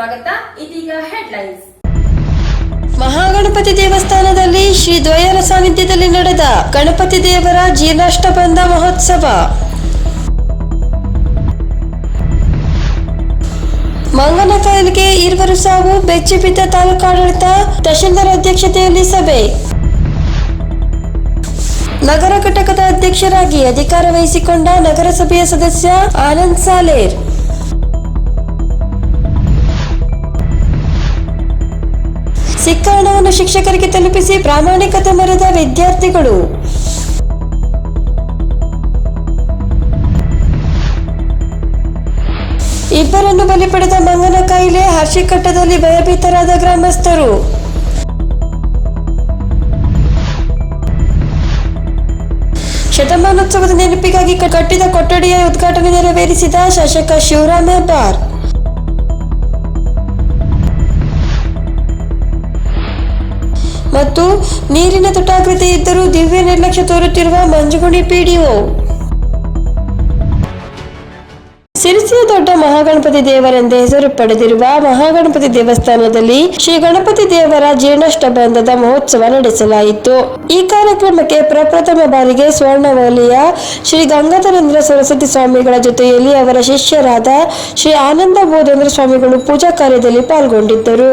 ಸ್ವಾಗತ. ಇದೀಗ ಹೆಡ್ಲೈನ್ಸ್ ಮಹಾಗಣಪತಿ ದೇವಸ್ಥಾನದಲ್ಲಿ ಶ್ರೀ ದ್ವಯರ ಸಾನ್ನಿಧ್ಯದಲ್ಲಿ ನಡೆದ ಗಣಪತಿ ದೇವರ ಜೀರ್ಣಾಷ್ಟಬಂಧ ಮಹೋತ್ಸವ. ಮಂಗನ ಕಾಯಿಲೆಗೆ ಇರುವರು ಸಾವು ಬೆಚ್ಚಿಬಿದ್ದ ತಾಲೂಕಾಡಳಿತ ತಹಶೀಲ್ದಾರ್ ಅಧ್ಯಕ್ಷತೆಯಲ್ಲಿ ಸಭೆ. ನಗರ ಘಟಕದ ಅಧ್ಯಕ್ಷರಾಗಿ ಅಧಿಕಾರ ವಹಿಸಿಕೊಂಡ ನಗರಸಭೆಯ ಸದಸ್ಯ ಆನಂದ್ ಸಾಲೇರ್. ಸಿಕ್ಕ ಹಣವನ್ನು ಶಿಕ್ಷಕರಿಗೆ ತಲುಪಿಸಿ ಪ್ರಾಮಾಣಿಕತೆ ಮರೆದ ವಿದ್ಯಾರ್ಥಿಗಳು. ಇಬ್ಬರನ್ನು ಬಲಿ ಪಡೆದ ಮಂಗನ ಕಾಯಿಲೆ ಹರ್ಷಿಕಟ್ಟದಲ್ಲಿ ಭಯಭೀತರಾದ ಗ್ರಾಮಸ್ಥರು. ಶತಮಾನೋತ್ಸವದ ನೆನಪಿಗಾಗಿ ಕಟ್ಟಿದ ಕೊಠಡಿಯ ಉದ್ಘಾಟನೆ ನೆರವೇರಿಸಿದ ಶಾಸಕ ಶಿವರಾಮ ಹೆಬ್ಬಾರ್. ಮತ್ತು ನೀರಿನ ತುಟಾಕೃತಿ ಇದ್ದರೂ ದಿವ್ಯ ನಿರ್ಲಕ್ಷ್ಯ ತೋರುತ್ತಿರುವ ಮಂಜುಗುಣಿ ಪಿಡಿಒ ಸಿರಿಸಿಯ ದೊಡ್ಡ ಮಹಾಗಣಪತಿ ದೇವರೆಂದೇ ಹೆಸರು ಪಡೆದಿರುವ ಮಹಾಗಣಪತಿ ದೇವಸ್ಥಾನದಲ್ಲಿ ಶ್ರೀ ಗಣಪತಿ ದೇವರ ಜೀರ್ಣಾಷ್ಟಬಂಧದ ಮಹೋತ್ಸವ ನಡೆಸಲಾಯಿತು. ಈ ಕಾರ್ಯಕ್ರಮಕ್ಕೆ ಪ್ರಪ್ರಥಮ ಬಾರಿಗೆ ಸ್ವರ್ಣವಲಿಯ ಶ್ರೀ ಗಂಗಾಧರೇಂದ್ರ ಸರಸ್ವತಿ ಸ್ವಾಮಿಗಳ ಜೊತೆಯಲ್ಲಿ ಅವರ ಶಿಷ್ಯರಾದ ಶ್ರೀ ಆನಂದ ಬೋಧೇಂದ್ರ ಸ್ವಾಮಿಗಳು ಪೂಜಾ ಕಾರ್ಯದಲ್ಲಿ ಪಾಲ್ಗೊಂಡಿದ್ದರು.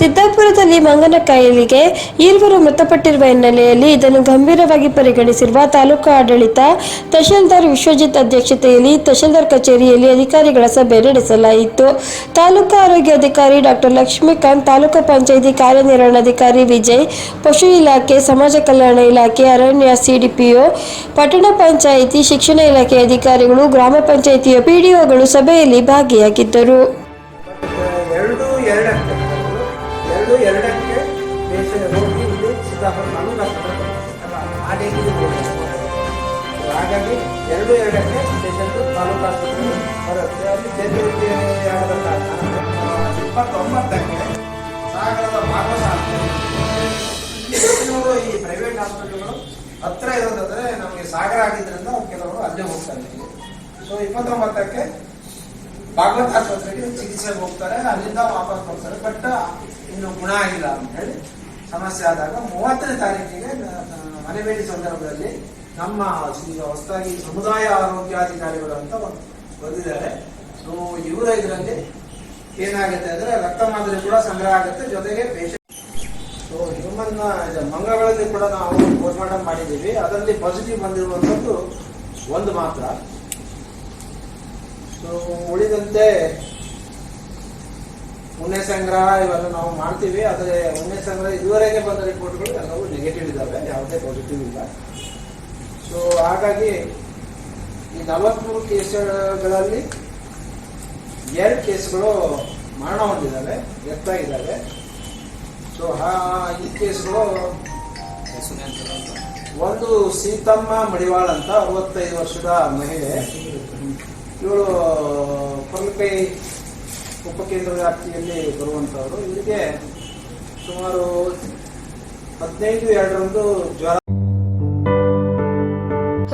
ಸಿದ್ದಾಪುರದಲ್ಲಿ ಮಂಗನ ಕಾಯಿಲೆಗೆ ಈರ್ವರು ಮೃತಪಟ್ಟಿರುವ ಹಿನ್ನೆಲೆಯಲ್ಲಿ ಇದನ್ನು ಗಂಭೀರವಾಗಿ ಪರಿಗಣಿಸಿರುವ ತಾಲೂಕು ಆಡಳಿತ, ತಹಶೀಲ್ದಾರ್ ವಿಶ್ವಜಿತ್ ಅಧ್ಯಕ್ಷತೆಯಲ್ಲಿ ತಹಶೀಲ್ದಾರ್ ಕಚೇರಿಯಲ್ಲಿ ಅಧಿಕಾರಿಗಳ ಸಭೆ ನಡೆಸಲಾಯಿತು. ತಾಲೂಕು ಆರೋಗ್ಯ ಅಧಿಕಾರಿ ಡಾಕ್ಟರ್ ಲಕ್ಷ್ಮೀಕಾಂತ್, ತಾಲೂಕು ಪಂಚಾಯಿತಿ ಕಾರ್ಯನಿರ್ವಹಣಾಧಿಕಾರಿ ವಿಜಯ್, ಪಶು ಇಲಾಖೆ, ಸಮಾಜ ಕಲ್ಯಾಣ ಇಲಾಖೆ, ಅರಣ್ಯ ಸಿಡಿಪಿಒ, ಪಟ್ಟಣ ಪಂಚಾಯಿತಿ, ಶಿಕ್ಷಣ ಇಲಾಖೆ ಅಧಿಕಾರಿಗಳು, ಗ್ರಾಮ ಪಂಚಾಯಿತಿಯ ಪಿಡಿಒಗಳು ಸಭೆಯಲ್ಲಿ ಭಾಗಿಯಾಗಿದ್ದರು. ಎರಡು ಎರಡಕ್ಕೆ ಪೇಷಂಟು ತಾಲೂಕು ಆಸ್ಪತ್ರೆ ಬರುತ್ತೆ ಅಲ್ಲಿ ಚೇತರಿಕೆಯಾದ ಕಾರಣ ಆ, ಇಪ್ಪತ್ತೊಂಬತ್ತಕ್ಕೆ ಸಾಗರದ ಭಾಗವತ ಆಸ್ಪತ್ರೆ ಈ ಪ್ರೈವೇಟ್ ಹಾಸ್ಪಿಟಲ್ಗಳು ಹತ್ರ ಇರೋದಾದ್ರೆ ನಮಗೆ ಸಾಗರ ಆಗಿದ್ರಿಂದ ಕೆಲವರು ಅಲ್ಲೇ ಹೋಗ್ತಾ ಇದ್ದೀವಿ ಸೊ ಇಪ್ಪತ್ತೊಂಬತ್ತಕ್ಕೆ ಭಾಗವತ್ ಆಸ್ಪತ್ರೆಗೆ ಚಿಕಿತ್ಸೆಗೆ ಹೋಗ್ತಾರೆ. ಅಲ್ಲಿಂದ ವಾಪಸ್ ಬರ್ತಾರೆ. ಬಟ್ ಇನ್ನು ಗುಣ ಆಗಿಲ್ಲ ಅಂತ ಹೇಳಿ ಸಮಸ್ಯೆ ಆದಾಗ ಮೂವತ್ತನೇ ತಾರೀಕಿಗೆ ಮನೆ ಸಂದರ್ಭದಲ್ಲಿ ನಮ್ಮ ಈಗ ಹೊಸದಾಗಿ ಸಮುದಾಯ ಆರೋಗ್ಯಾಧಿಕಾರಿಗಳು ಅಂತ ಬಂದಿದ್ದಾರೆ. ಸೊ ಇವರ ಇದರಲ್ಲಿ ಏನಾಗುತ್ತೆ ಅಂದ್ರೆ ರಕ್ತ ಮಾದರಿ ಕೂಡ ಸಂಗ್ರಹ ಆಗುತ್ತೆ, ಜೊತೆಗೆ ಪೇಷಂಟ್ ಸೊ ಹ್ಯೂಮನ್ ಮಂಗಗಳಲ್ಲಿ ಕೂಡ ನಾವು ಪೋಸ್ಟ್ ಮಾರ್ಟಮ್ ಮಾಡಿದ್ದೀವಿ. ಅದರಲ್ಲಿ ಪಾಸಿಟಿವ್ ಬಂದಿರುವಂಥದ್ದು ಒಂದು ಮಾತ್ರ. ಸೊ ಉಳಿದಂತೆ ಉಣ್ಣೆ ಸಂಗ್ರಹ ಇವೆಲ್ಲ ನಾವು ಮಾಡ್ತೀವಿ. ಆದರೆ ಉಣ್ಣೆ ಸಂಗ್ರಹ ಇದುವರೆಗೆ ಬಂದ ರಿಪೋರ್ಟ್ಗಳು ಎಲ್ಲವೂ ನೆಗೆಟಿವ್ ಇದ್ದಾವೆ, ಯಾವುದೇ ಪಾಸಿಟಿವ್ ಇಲ್ಲ. ಸೊ ಹಾಗಾಗಿ ಈ ನಲವತ್ಮೂರು ಕೇಸ್ಗಳಲ್ಲಿ ಎರಡು ಕೇಸ್ಗಳು ಮರಣ ಹೊಂದಿದ್ದಾವೆ ಎತ್ತಾಗಿದ್ದಾವೆ ಸೊ ಈ ಕೇಸ್ಗಳು ಒಂದು ಸೀತಮ್ಮ ಮಡಿವಾಳ್ ಅಂತ ಅರವತ್ತೈದು ವರ್ಷದ ಮಹಿಳೆ. ಇವಳು ಕೊಲ್ಕೈ ಉಪಕೇಂದ್ರ ವ್ಯಾಪ್ತಿಯಲ್ಲಿ ಬರುವಂತವರು ಇವರಿಗೆ ಸುಮಾರು ಹದಿನೈದು, ಎರಡರಂದು ಜ್ವರ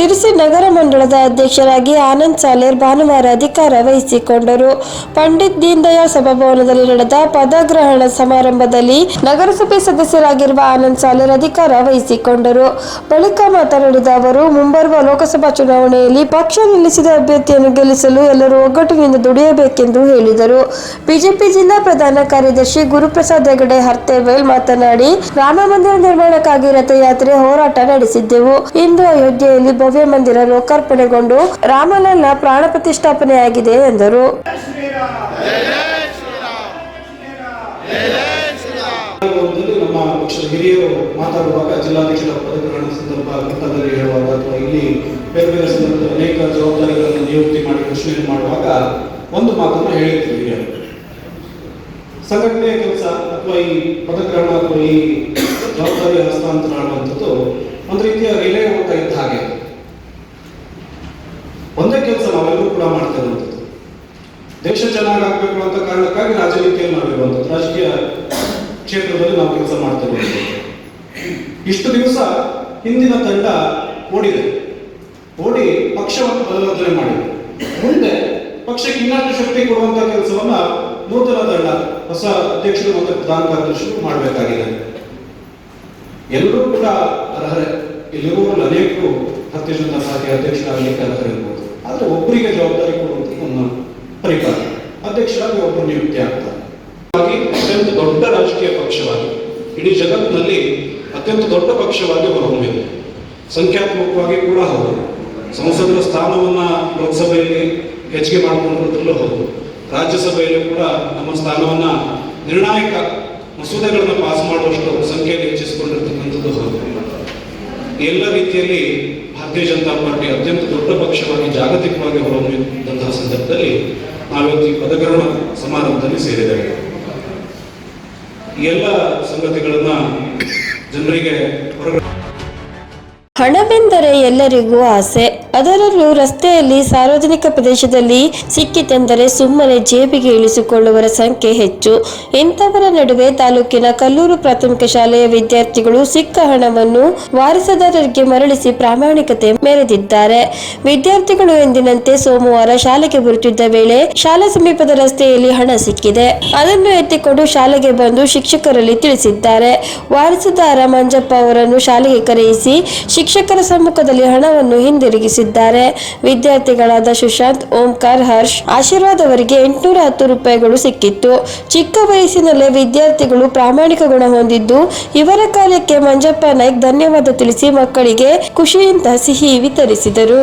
ತಿರುಸಿ ನಗರ ಮಂಡಳದ ಅಧ್ಯಕ್ಷರಾಗಿ ಆನಂದ್ ಸಾಲೇರ್ ಭಾನುವಾರ ಅಧಿಕಾರ ವಹಿಸಿಕೊಂಡರು. ಪಂಡಿತ್ ದೀನ್ ದಯಾಳ್ ಸಭಾಭವನದಲ್ಲಿ ನಡೆದ ಪದಗ್ರಹಣ ಸಮಾರಂಭದಲ್ಲಿ ನಗರಸಭೆ ಸದಸ್ಯರಾಗಿರುವ ಆನಂದ್ ಸಾಲೇರ್ ಅಧಿಕಾರ ವಹಿಸಿಕೊಂಡರು. ಬಳಿಕ ಮಾತನಾಡಿದ ಅವರು, ಮುಂಬರುವ ಲೋಕಸಭಾ ಚುನಾವಣೆಯಲ್ಲಿ ಪಕ್ಷ ನಿಲ್ಲಿಸಿದ ಅಭ್ಯರ್ಥಿಯನ್ನು ಗೆಲ್ಲಿಸಲು ಎಲ್ಲರೂ ಒಗ್ಗಟ್ಟಿನಿಂದ ದುಡಿಯಬೇಕೆಂದು ಹೇಳಿದರು. ಬಿಜೆಪಿ ಜಿಲ್ಲಾ ಪ್ರಧಾನ ಕಾರ್ಯದರ್ಶಿ ಗುರುಪ್ರಸಾದ್ ಹೆಗಡೆ ಹರ್ತೇವೇಲ್ ಮಾತನಾಡಿ, ರಾಮ ಮಂದಿರ ನಿರ್ಮಾಣಕ್ಕಾಗಿ ರಥಯಾತ್ರೆ ಹೋರಾಟ ನಡೆಸಿದ್ದೆವು. ಇಂದು ಅಯೋಧ್ಯೆಯಲ್ಲಿ ಭವ್ಯ ಮಂದಿರ ಲೋಕಾರ್ಪಣೆಗೊಂಡು ರಾಮಲಲ್ಲ ಪ್ರಾಣ ಪ್ರತಿಷ್ಠಾಪನೆಯಾಗಿದೆ ಎಂದರು. ಸಂದರ್ಭದಲ್ಲಿ ಹಿರಿಯರು ಮಾತಾಡುವಾಗ ಜಿಲ್ಲಾಧ್ಯಕ್ಷರ ಪದಗ್ರಹಣ ಸಂದರ್ಭ ಘಟ್ಟದಲ್ಲಿ ಹೇಳುವಾಗ ಅಥವಾ ಇಲ್ಲಿ ಬೇರೆ ಬೇರೆ ಸಂದರ್ಭದಲ್ಲಿ ಅನೇಕ ಜವಾಬ್ದಾರಿಗಳನ್ನು ನಿಯುಕ್ತಿ ಮಾಡಿ ಘೋಷಣೆ ಮಾಡುವಾಗ ಒಂದು ಮಾತನ್ನು ಹೇಳಿರ್ತೀವಿ ಸಂಘಟನೆಯ ಕೆಲಸ ಅಥವಾ ಈ ಪದಗ್ರಹಣ ಅಥವಾ ಈ ಜವಾಬ್ದಾರಿ ಹಸ್ತಾಂತರ ಅನ್ನುವಂಥದ್ದು ಒಂದು ರೀತಿಯ ರಿಲೇ ಹೋಗ್ತಾ ಇದ್ದ ಹಾಗೆ. ಒಂದೇ ಕೆಲಸ ನಾವೆಲ್ಲರೂ ಕೂಡ ಮಾಡ್ತಾ ಇರುವಂಥದ್ದು ದೇಶ ಚೆನ್ನಾಗಾಗಬೇಕು ಅಂತ ಕಾರಣಕ್ಕಾಗಿ ರಾಜನೀತಿಯಲ್ಲಿ ನಾವಿರುವಂಥದ್ದು ರಾಜಕೀಯ ಕ್ಷೇತ್ರದಲ್ಲಿ ನಾವು ಕೆಲಸ ಮಾಡ್ತಾ ಇರುವಂಥದ್ದು ಇಷ್ಟು ದಿವಸ ಹಿಂದಿನ ತಂಡ ಓಡಿದೆ. ಓಡಿ ಪಕ್ಷವನ್ನು ಬದಲಾವಣೆ ಮಾಡಿದೆ. ಮುಂದೆ ಪಕ್ಷಕ್ಕೆ ಇನ್ನಷ್ಟು ಶಕ್ತಿ ಕೊಡುವಂತ ಕೆಲಸವನ್ನ ನೂತನ ತಂಡ, ಹೊಸ ಅಧ್ಯಕ್ಷರು ಮತ್ತು ಪ್ರಧಾನ ಕಾರ್ಯದರ್ಶಿಗಳು ಮಾಡಬೇಕಾಗಿದೆ. ಎಲ್ಲರೂ ಕೂಡ ಅರ್ಹರೇ. ಇಲ್ಲಿರುವ ಅನೇಕರು ಭಾರತೀಯ ಜನತಾ ಪಾರ್ಟಿ ಅಧ್ಯಕ್ಷರಾಗಲಿಕ್ಕೆ ಅರ್ಹರಿರ್ಬೋದು ಆದ್ರೆ ಒಬ್ಬರಿಗೆ ಜವಾಬ್ದಾರಿ ಕೊಡುವಂತ ಒಂದು ಪರಿಪಾಲ ಅಧ್ಯಕ್ಷರಾಗಿ ಒಬ್ಬರು ನಿಯುಕ್ತಿ ಆಗ್ತಾರೆ. ಹಾಗಾಗಿ ಅತ್ಯಂತ ದೊಡ್ಡ ರಾಜಕೀಯ ಪಕ್ಷವಾಗಿ ಇಡೀ ಜಗತ್ತಿನಲ್ಲಿ ಅತ್ಯಂತ ದೊಡ್ಡ ಪಕ್ಷವಾಗಿ ಹೊರಹೊಮ್ಮಿದೆ. ಸಂಖ್ಯಾತ್ಮಕವಾಗಿ ಕೂಡ ಹೌದು. ಸಂಸದರ ಸ್ಥಾನವನ್ನ ಲೋಕಸಭೆಯಲ್ಲಿ ಹೆಚ್ಚಿಗೆ ಮಾಡಿಕೊಂಡಿರೋದ್ರಲ್ಲೂ ಹೌದು. ರಾಜ್ಯಸಭೆಯಲ್ಲೂ ಕೂಡ ನಮ್ಮ ಸ್ಥಾನವನ್ನ ನಿರ್ಣಾಯಕ ಮಸೂದೆಗಳನ್ನು ಪಾಸ್ ಮಾಡುವಷ್ಟು ಸಂಖ್ಯೆಯಲ್ಲಿ ಹೆಚ್ಚಿಸಿಕೊಂಡಿರ್ತಕ್ಕಂಥದ್ದು ಹೌದು. ಎಲ್ಲ ರೀತಿಯಲ್ಲಿ ಭಾರತೀಯ ಜನತಾ ಪಾರ್ಟಿ ಅತ್ಯಂತ ದೊಡ್ಡ ಪಕ್ಷವಾಗಿ, ಜಾಗತಿಕವಾಗಿ ಹೊರಹೊಮ್ಮಿದಂತಹ ಸಂದರ್ಭದಲ್ಲಿ ನಾವಿವತ್ತು ಈ ಪದಗ್ರಹಣ ಸಮಾರಂಭದಲ್ಲಿ ಸೇರಿದ್ದೇವೆ ಈ ಎಲ್ಲ ಸಂಗತಿಗಳನ್ನ ಜನರಿಗೆ ಹೊರಗಡೆ ಹಣವೆಂದರೆ ಎಲ್ಲರಿಗೂ ಆಸೆ. ಅದರಲ್ಲೂ ರಸ್ತೆಯಲ್ಲಿ ಸಾರ್ವಜನಿಕ ಪ್ರದೇಶದಲ್ಲಿ ಸಿಕ್ಕಿತೆಂದರೆ ಸುಮ್ಮನೆ ಜೇಬಿಗೆ ಇಳಿಸಿಕೊಳ್ಳುವರ ಸಂಖ್ಯೆ ಹೆಚ್ಚು. ಇಂಥವರ ನಡುವೆ ತಾಲೂಕಿನ ಕಲ್ಲೂರು ಪ್ರಾಥಮಿಕ ಶಾಲೆಯ ವಿದ್ಯಾರ್ಥಿಗಳು ಸಿಕ್ಕ ಹಣವನ್ನು ವಾರಸದಾರರಿಗೆ ಮರಳಿಸಿ ಪ್ರಾಮಾಣಿಕತೆ ಮೆರೆದಿದ್ದಾರೆ. ವಿದ್ಯಾರ್ಥಿಗಳು ಎಂದಿನಂತೆ ಸೋಮವಾರ ಶಾಲೆಗೆ ಬರುತ್ತಿದ್ದ ವೇಳೆ ಶಾಲಾ ಸಮೀಪದ ರಸ್ತೆಯಲ್ಲಿ ಹಣ ಸಿಕ್ಕಿದೆ. ಅದನ್ನು ಎತ್ತಿಕೊಂಡು ಶಾಲೆಗೆ ಬಂದು ಶಿಕ್ಷಕರಲ್ಲಿ ತಿಳಿಸಿದ್ದಾರೆ. ವಾರಸದಾರ ಮಂಜಪ್ಪ ಅವರನ್ನು ಶಾಲೆಗೆ ಕರೆಯಿಸಿ ಶಿಕ್ಷಕರ ಸಮ್ಮುಖದಲ್ಲಿ ಹಣವನ್ನು ಹಿಂದಿರುಗಿಸಿದ್ದಾರೆ. ವಿದ್ಯಾರ್ಥಿಗಳಾದ ಸುಶಾಂತ್, ಓಂಕಾರ್, ಹರ್ಷ್ ಆಶೀರ್ವಾದ್ ಅವರಿಗೆ ಎಂಟುನೂರ ಹತ್ತು ರೂಪಾಯಿಗಳು ಸಿಕ್ಕಿತ್ತು. ಚಿಕ್ಕ ವಯಸ್ಸಿನಲ್ಲೇ ವಿದ್ಯಾರ್ಥಿಗಳು ಪ್ರಾಮಾಣಿಕ ಗುಣ ಹೊಂದಿದ್ದು, ಇವರ ಕಾರ್ಯಕ್ಕೆ ಮಂಜಪ್ಪ ನಾಯ್ಕ್ ಧನ್ಯವಾದ ತಿಳಿಸಿ ಮಕ್ಕಳಿಗೆ ಖುಷಿಯಿಂದ ಸಿಹಿ ವಿತರಿಸಿದರು.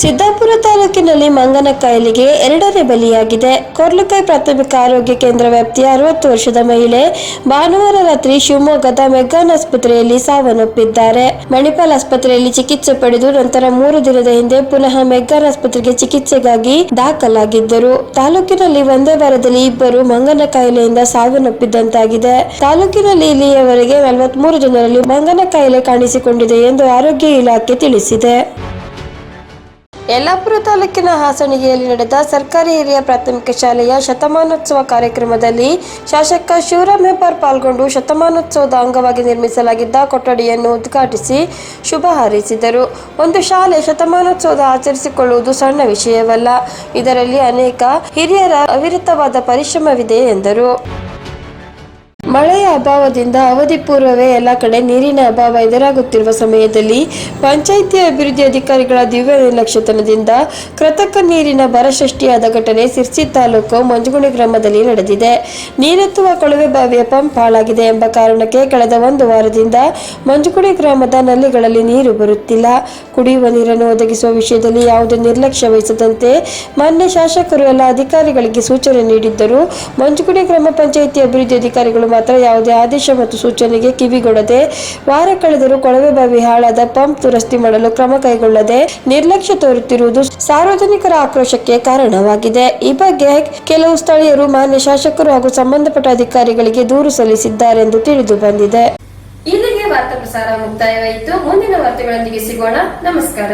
Siddapur ತಾಲೂಕಿನಲ್ಲಿ ಮಂಗನ ಕಾಯಿಲೆಗೆ ಎರಡನೇ ಬಲಿಯಾಗಿದೆ. ಕೊರ್ಲುಕೈ ಪ್ರಾಥಮಿಕ ಆರೋಗ್ಯ ಕೇಂದ್ರ ವ್ಯಾಪ್ತಿಯ ಅರವತ್ತು ವರ್ಷದ ಮಹಿಳೆ ಭಾನುವಾರ ರಾತ್ರಿ ಶಿವಮೊಗ್ಗದ ಮೆಗ್ಗಾನ್ ಆಸ್ಪತ್ರೆಯಲ್ಲಿ ಸಾವನ್ನಪ್ಪಿದ್ದಾರೆ. ಮಣಿಪಾಲ್ ಆಸ್ಪತ್ರೆಯಲ್ಲಿ ಚಿಕಿತ್ಸೆ ಪಡೆದು ನಂತರ ಮೂರು ದಿನದ ಹಿಂದೆ ಪುನಃ ಮೆಗ್ಗಾನ್ ಆಸ್ಪತ್ರೆಗೆ ಚಿಕಿತ್ಸೆಗಾಗಿ ದಾಖಲಾಗಿದ್ದರು. ತಾಲೂಕಿನಲ್ಲಿ ಒಂದೇ ವಾರದಲ್ಲಿ ಇಬ್ಬರು ಮಂಗನ ಕಾಯಿಲೆಯಿಂದ ಸಾವನ್ನಪ್ಪಿದ್ದಂತಾಗಿದೆ ತಾಲೂಕಿನಲ್ಲಿ ಇಲ್ಲಿಯವರೆಗೆ ನಲವತ್ಮೂರು ಜನರಲ್ಲಿ ಮಂಗನ ಕಾಯಿಲೆ ಕಾಣಿಸಿಕೊಂಡಿದೆ ಎಂದು ಆರೋಗ್ಯ ಇಲಾಖೆ ತಿಳಿಸಿದೆ. ಯಲ್ಲಾಪುರ ತಾಲೂಕಿನ ಹಾಸಣಿಗೆಯಲ್ಲಿ ನಡೆದ ಸರ್ಕಾರಿ ಹಿರಿಯ ಪ್ರಾಥಮಿಕ ಶಾಲೆಯ ಶತಮಾನೋತ್ಸವ ಕಾರ್ಯಕ್ರಮದಲ್ಲಿ ಶಾಸಕ ಶಿವರಾಮ್ ಹೆಬ್ಬಾರ್ ಪಾಲ್ಗೊಂಡು ಶತಮಾನೋತ್ಸವದ ಅಂಗವಾಗಿ ನಿರ್ಮಿಸಲಾಗಿದ್ದ ಕೊಠಡಿಯನ್ನು ಉದ್ಘಾಟಿಸಿ ಶುಭ ಹಾರೈಸಿದರು. ಒಂದು ಶಾಲೆ ಶತಮಾನೋತ್ಸವದ ಆಚರಿಸಿಕೊಳ್ಳುವುದು ಸಣ್ಣ ವಿಷಯವಲ್ಲ. ಇದರಲ್ಲಿ ಅನೇಕ ಹಿರಿಯರ ಅವಿರತವಾದ ಪರಿಶ್ರಮವಿದೆ ಎಂದರು. ಮಳೆಯ ಅಭಾವದಿಂದ ಅವಧಿ ಪೂರ್ವವೇ ಎಲ್ಲ ಕಡೆ ನೀರಿನ ಅಭಾವ ಎದುರಾಗುತ್ತಿರುವ ಸಮಯದಲ್ಲಿ ಪಂಚಾಯಿತಿ ಅಭಿವೃದ್ಧಿ ಅಧಿಕಾರಿಗಳ ದಿವ್ಯ ನಿರ್ಲಕ್ಷ್ಯತನದಿಂದ ಕೃತಕ ನೀರಿನ ಬರಸೃಷ್ಟಿಯಾದ ಘಟನೆ ಸಿರ್ಸಿ ತಾಲೂಕು ಮಂಜುಗುಣಿ ಗ್ರಾಮದಲ್ಲಿ ನಡೆದಿದೆ. ನೀರೆತ್ತುವ ಕೊಳವೆ ಬಾವಿಯ ಪಂಪ್ ಹಾಳಾಗಿದೆ ಎಂಬ ಕಾರಣಕ್ಕೆ ಕಳೆದ ಒಂದು ವಾರದಿಂದ ಮಂಜುಗುಣಿ ಗ್ರಾಮದ ನಲ್ಲಿಗಳಲ್ಲಿ ನೀರು ಬರುತ್ತಿಲ್ಲ. ಕುಡಿಯುವ ನೀರನ್ನು ಒದಗಿಸುವ ವಿಷಯದಲ್ಲಿ ಯಾವುದೇ ನಿರ್ಲಕ್ಷ್ಯ ವಹಿಸದಂತೆ ಮಾನ್ಯ ಶಾಸಕರು ಎಲ್ಲ ಅಧಿಕಾರಿಗಳಿಗೆ ಸೂಚನೆ ನೀಡಿದ್ದರು ಮಂಜುಗುಡಿ ಗ್ರಾಮ ಪಂಚಾಯಿತಿ ಅಭಿವೃದ್ಧಿ ಅಧಿಕಾರಿಗಳು ಮಾತ್ರ ಯಾವುದೇ ಆದೇಶ ಮತ್ತು ಸೂಚನೆಗೆ ಕಿವಿಗೊಡದೆ ವಾರ ಕಳೆದರೂ ಕೊಳವೆ ಬಾವಿ ಹಾಳಾದ ಪಂಪ್ ದುರಸ್ತಿ ಮಾಡಲು ಕ್ರಮ ಕೈಗೊಳ್ಳದೆ ನಿರ್ಲಕ್ಷ್ಯ ತೋರುತ್ತಿರುವುದು ಸಾರ್ವಜನಿಕರ ಆಕ್ರೋಶಕ್ಕೆ ಕಾರಣವಾಗಿದೆ. ಈ ಬಗ್ಗೆ ಕೆಲವು ಸ್ಥಳೀಯರು ಮಾನ್ಯ ಶಾಸಕರು ಹಾಗೂ ಸಂಬಂಧಪಟ್ಟ ಅಧಿಕಾರಿಗಳಿಗೆ ದೂರು ಸಲ್ಲಿಸಿದ್ದಾರೆಂದು ತಿಳಿದು ಬಂದಿದೆ. ಇಲ್ಲಿಗೆ ವಾರ್ತಾ ಪ್ರಸಾರ ಮುಕ್ತಾಯವಾಯಿತು. ಮುಂದಿನ ವಾರ್ತೆಗಳೊಂದಿಗೆ ಸಿಗೋಣ. ನಮಸ್ಕಾರ.